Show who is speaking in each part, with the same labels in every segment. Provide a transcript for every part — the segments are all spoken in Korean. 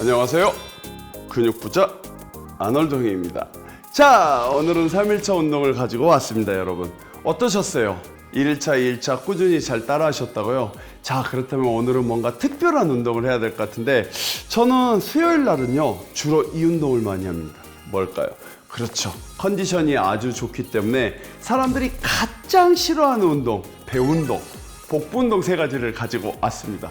Speaker 1: 안녕하세요. 근육부자 아놀드 형입니다. 자, 오늘은 3일차 운동을 가지고 왔습니다, 여러분. 어떠셨어요? 1일차, 2일차 꾸준히 잘 따라 하셨다고요? 자, 그렇다면 오늘은 뭔가 특별한 운동을 해야 될 것 같은데, 저는 수요일 날은요, 주로 이 운동을 많이 합니다. 뭘까요? 그렇죠. 컨디션이 아주 좋기 때문에 사람들이 가장 싫어하는 운동, 배운동, 복부 운동 세 가지를 가지고 왔습니다.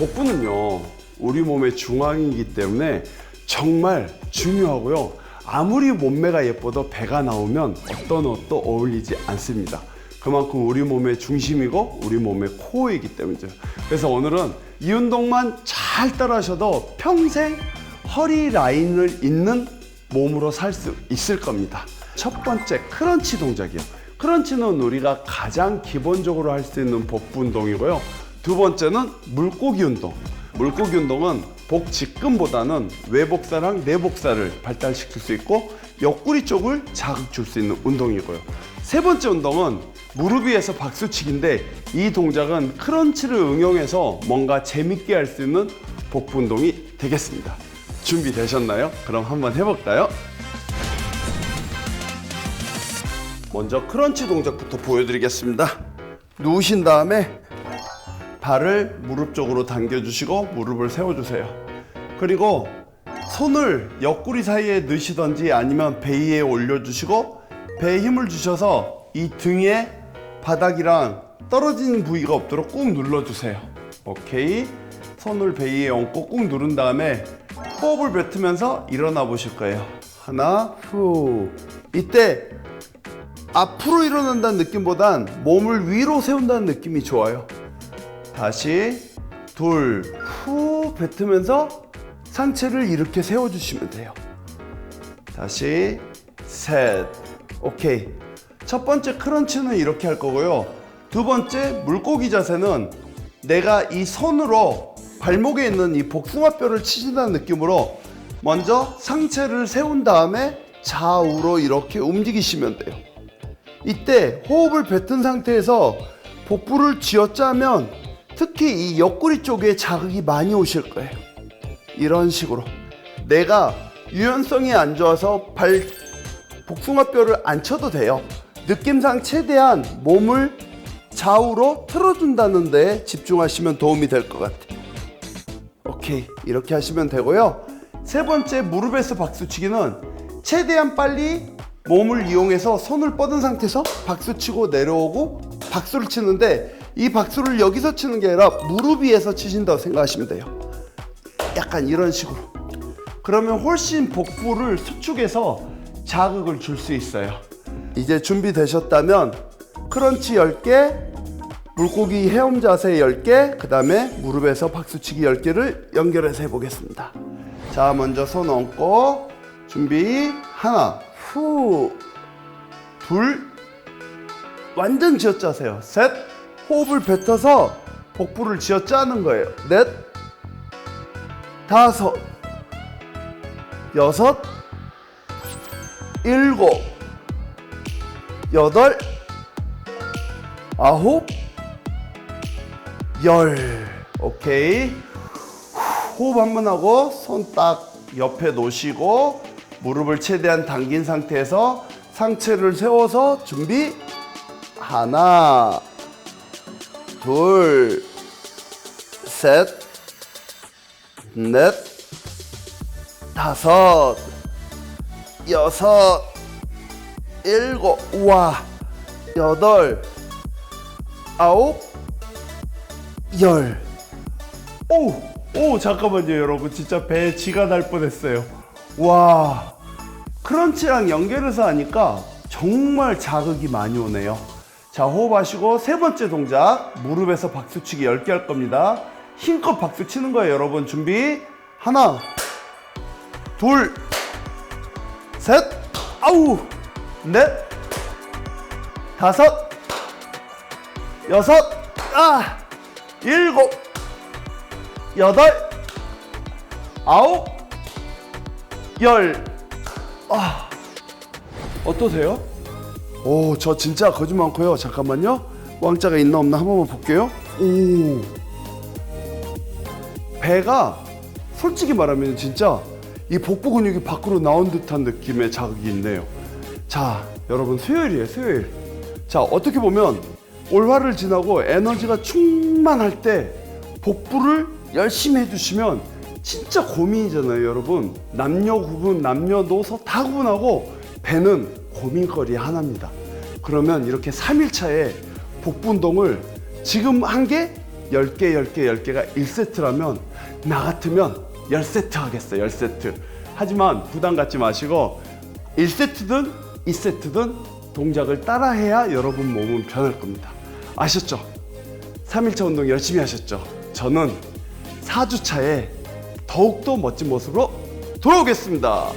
Speaker 1: 복부는요 우리 몸의 중앙이기 때문에 정말 중요하고요 아무리 몸매가 예뻐도 배가 나오면 어떤 옷도 어울리지 않습니다 그만큼 우리 몸의 중심이고 우리 몸의 코어이기 때문이죠 그래서 오늘은 이 운동만 잘 따라 하셔도 평생 허리 라인을 잇는 몸으로 살 수 있을 겁니다 첫 번째 크런치 동작이요 크런치는 우리가 가장 기본적으로 할 수 있는 복부 운동이고요 두 번째는 물고기 운동. 물고기 운동은 복 직근보다는 외복사랑 내복사를 발달시킬 수 있고 옆구리 쪽을 자극 줄 수 있는 운동이고요. 세 번째 운동은 무릎 위에서 박수치기인데 이 동작은 크런치를 응용해서 뭔가 재밌게 할 수 있는 복부 운동이 되겠습니다. 준비되셨나요? 그럼 한번 해볼까요? 먼저 크런치 동작부터 보여드리겠습니다. 누우신 다음에 발을 무릎 쪽으로 당겨주시고 무릎을 세워주세요. 그리고 손을 옆구리 사이에 넣으시던지 아니면 배 위에 올려주시고 배에 힘을 주셔서 이 등에 바닥이랑 떨어지는 부위가 없도록 꾹 눌러주세요. 오케이. 배 위에 얹고 꾹 누른 다음에 호흡을 뱉으면서 일어나 보실 거예요. 하나, 후. 이때 앞으로 일어난다는 느낌보단 몸을 위로 세운다는 느낌이 좋아요. 다시 둘, 후 뱉으면서 상체를 이렇게 세워주시면 돼요. 다시 셋, 오케이. 첫 번째 크런치는 이렇게 할 거고요. 두 번째 물고기 자세는 내가 이 손으로 발목에 있는 이 복숭아뼈를 치신다는 느낌으로 먼저 상체를 세운 다음에 좌우로 이렇게 움직이시면 돼요. 이때 호흡을 뱉은 상태에서 복부를 쥐어짜면 특히 이 옆구리 쪽에 자극이 많이 오실 거예요. 이런 식으로 내가 유연성이 안 좋아서 발 복숭아뼈를 안 쳐도 돼요. 느낌상 최대한 몸을 좌우로 틀어준다는 데 집중하시면 도움이 될 것 같아요. 오케이 이렇게 하시면 되고요. 세 번째 무릎에서 박수치기는 최대한 빨리 몸을 이용해서 손을 뻗은 상태에서 박수치고 내려오고 박수를 치는데 이 박수를 여기서 치는 게 아니라 무릎 위에서 치신다고 생각하시면 돼요. 약간 이런 식으로. 그러면 훨씬 복부를 수축해서 자극을 줄 수 있어요. 이제 준비되셨다면 크런치 10개, 물고기 헤엄 자세 10개, 그 다음에 무릎에서 박수치기 10개를 연결해서 해보겠습니다. 자, 먼저 손 얹고 준비 하나, 후, 둘, 완전 쥐어짜세요. 셋, 호흡을 뱉어서 복부를 쥐어짜는 거예요. 넷, 다섯, 여섯, 일곱, 여덟, 아홉, 열. 오케이. 호흡 한 번 하고 손 딱 옆에 놓으시고 무릎을 최대한 당긴 상태에서 상체를 세워서 준비 하나 둘 셋 넷 다섯 여섯 일곱 와 여덟 아홉 열 오, 오, 잠깐만요, 여러분. 진짜 배에 쥐가 날 뻔했어요. 와, 크런치랑 연결해서 하니까 정말 자극이 많이 오네요. 자, 호흡하시고 세 번째 동작, 무릎에서 박수치기 10개 할 겁니다. 힘껏 박수 치는 거예요, 여러분. 준비. 하나, 둘, 셋, 아우, 넷, 다섯, 여섯, 아, 일곱, 여덟, 아홉, 열. 아, 어떠세요? 오, 저 진짜 거짓 많고요. 잠깐만요. 왕자가 있나 없나 한 번만 볼게요. 오, 배가 솔직히 말하면 진짜 이 복부 근육이 밖으로 나온 듯한 느낌의 자극이 있네요. 자, 여러분 수요일이에요, 수요일. 자, 어떻게 보면 올화를 지나고 에너지가 충만할 때 복부를 열심히 해주시면 진짜 고민이잖아요, 여러분. 남녀 구분, 남녀노소 다 구분하고 배는 고민거리 하나입니다. 그러면 이렇게 3일차에 복부 운동을 지금 한 게 10개, 10개, 10개가 1세트라면 나 같으면 10세트 하겠어요, 10세트. 하지만 부담 갖지 마시고 1세트든 2세트든 동작을 따라해야 여러분 몸은 변할 겁니다. 아셨죠? 3일차 운동 열심히 하셨죠? 저는 4주차에 더욱더 멋진 모습으로 돌아오겠습니다.